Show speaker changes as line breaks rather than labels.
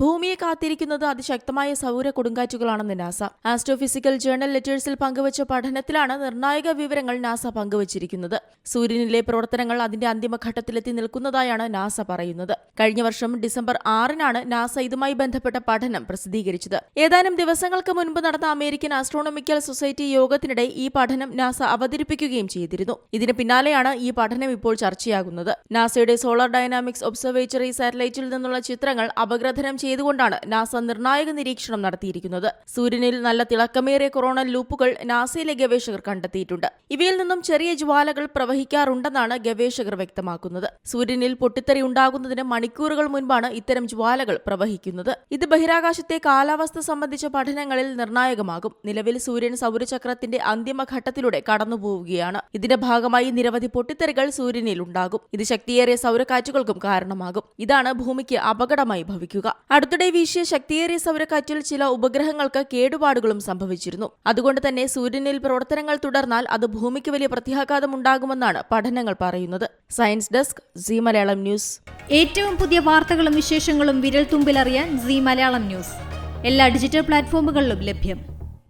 ഭൂമിയെ കാത്തിരിക്കുന്നത് അതിശക്തമായ സൗര കൊടുങ്കാറ്റുകളാണെന്ന് നാസ ആസ്ട്രോഫിസിക്കൽ ജേണൽ ലെറ്റേഴ്സിൽ പങ്കുവച്ച പഠനത്തിലാണ് നിർണായക വിവരങ്ങൾ നാസ പങ്കുവച്ചിരിക്കുന്നത്. സൂര്യനിലെ പ്രവർത്തനങ്ങൾ അതിന്റെ അന്തിമഘട്ടത്തിലെത്തി നിൽക്കുന്നതായാണ് നാസ പറയുന്നത്. കഴിഞ്ഞ വർഷം ഡിസംബർ ആറിനാണ് നാസ ഇതുമായി ബന്ധപ്പെട്ട പഠനം പ്രസിദ്ധീകരിച്ചത്. ഏതാനും ദിവസങ്ങൾക്ക് മുൻപ് നടന്ന അമേരിക്കൻ ആസ്ട്രോണമിക്കൽ സൊസൈറ്റി യോഗത്തിനിടെ ഈ പഠനം നാസ അവതരിപ്പിക്കുകയും ചെയ്തിരുന്നു. ഇതിന് പിന്നാലെയാണ് ഈ പഠനം ഇപ്പോൾ ചർച്ചയാകുന്നത്. നാസയുടെ സോളാർ ഡയനാമിക്സ് ഒബ്സർവേറ്ററി സാറ്റലൈറ്റിൽ നിന്നുള്ള ചിത്രങ്ങൾ അപഗ്രഥനം ചെയ്തുകൊണ്ടാണ് നാസ നിർണായക നിരീക്ഷണം നടത്തിയിരിക്കുന്നത്. സൂര്യനിൽ നല്ല തിളക്കമേറിയ കൊറോണ ലൂപ്പുകൾ നാസയിലെ ഗവേഷകർ കണ്ടെത്തിയിട്ടുണ്ട്. ഇവയിൽ നിന്നും ചെറിയ ജ്വാലകൾ പ്രവഹിക്കാറുണ്ടെന്നാണ് ഗവേഷകർ വ്യക്തമാക്കുന്നത്. സൂര്യനിൽ പൊട്ടിത്തെറി ഉണ്ടാകുന്നതിന് മണിക്കൂറുകൾ മുൻപാണ് ഇത്തരം ജ്വാലകൾ പ്രവഹിക്കുന്നത്. ഇത് ബഹിരാകാശത്തെ കാലാവസ്ഥ സംബന്ധിച്ച പഠനങ്ങളിൽ നിർണായകമാകും. നിലവിൽ സൂര്യൻ സൗരചക്രത്തിന്റെ അന്തിമഘട്ടത്തിലൂടെ കടന്നുപോവുകയാണ്. ഇതിന്റെ ഭാഗമായി നിരവധി പൊട്ടിത്തെറികൾ സൂര്യനിൽ ഉണ്ടാകും. ഇത് ശക്തിയേറിയ സൗരക്കാറ്റുകൾക്കും കാരണമാകും. ഇതാണ് ഭൂമിക്ക് അപകടമായി ഭവിക്കുക. അടുത്തിടെ വീശിയ ശക്തിയേറിയ സൗരക്കാറ്റിൽ ചില ഉപഗ്രഹങ്ങൾക്ക് കേടുപാടുകളും സംഭവിച്ചിരുന്നു. അതുകൊണ്ട് തന്നെ സൂര്യനിൽ പ്രവർത്തനങ്ങൾ തുടർന്നാൽ അത് ഭൂമിക്ക് വലിയ പ്രത്യാഘാതം ഉണ്ടാകുമെന്നാണ് പഠനങ്ങൾ പറയുന്നത്. Science desk C Malayalam news.
ഏറ്റവും പുതിയ വാർത്തകളും വിശേഷങ്ങളും വിരൽ തുമ്പിലറിയാൻ സി മലയാളം ന്യൂസ്. എല്ലാ ഡിജിറ്റൽ പ്ലാറ്റ്ഫോമുകളിലും ലഭ്യം.